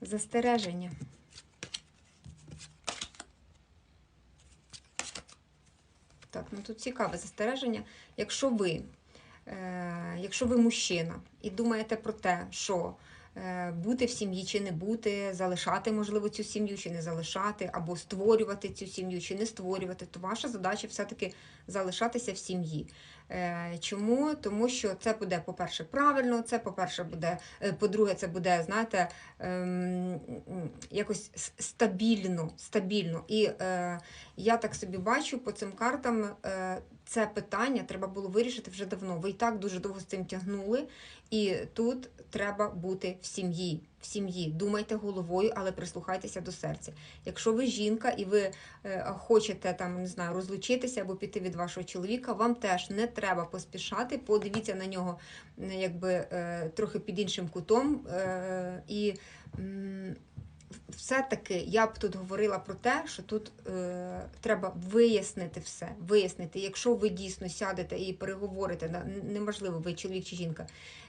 Застереження. Так, ну тут цікаве застереження. Якщо ви, е, якщо ви мужчина і думаєте про те, що бути в сім'ї чи не бути, залишати, можливо, цю сім'ю чи не залишати, або створювати цю сім'ю чи не створювати, то ваша задача все-таки залишатися в сім'ї. Е, Чому? Тому що це буде, по-перше, правильно, це, по-перше, буде, е, по-друге, це буде, знаєте, ем, якось стабільно, стабільно. І е, я так собі бачу по цим картам. Це питання треба було вирішити вже давно. Ви і так дуже довго з цим тягнули, і тут треба бути в сім'ї. В сім'ї думайте головою, але прислухайтеся до серця. Якщо ви жінка і ви е, хочете там не знаю розлучитися або піти від вашого чоловіка, вам теж не треба поспішати. Подивіться на нього якби е, трохи під іншим кутом е, і. Все-таки я б тут говорила про те, що тут е, треба вияснити все. Вияснити, якщо ви дійсно сядете і переговорите, неможливо, ви чоловік чи жінка.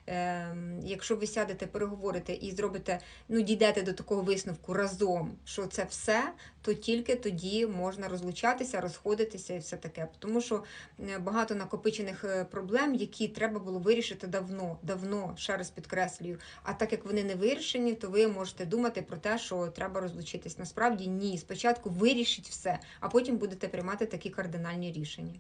Е, якщо ви сядете, переговорите і зробите, ну дійдете до такого висновку разом, що це все, то тільки тоді можна розлучатися, розходитися і все таке. Тому що е, багато накопичених е, проблем, які треба було вирішити давно, давно, ще раз підкреслюю. А так як вони не вирішені, то ви можете думати про те, що треба розлучитись. Насправді ні. Спочатку вирішіть все, а потім будете приймати такі кардинальні рішення.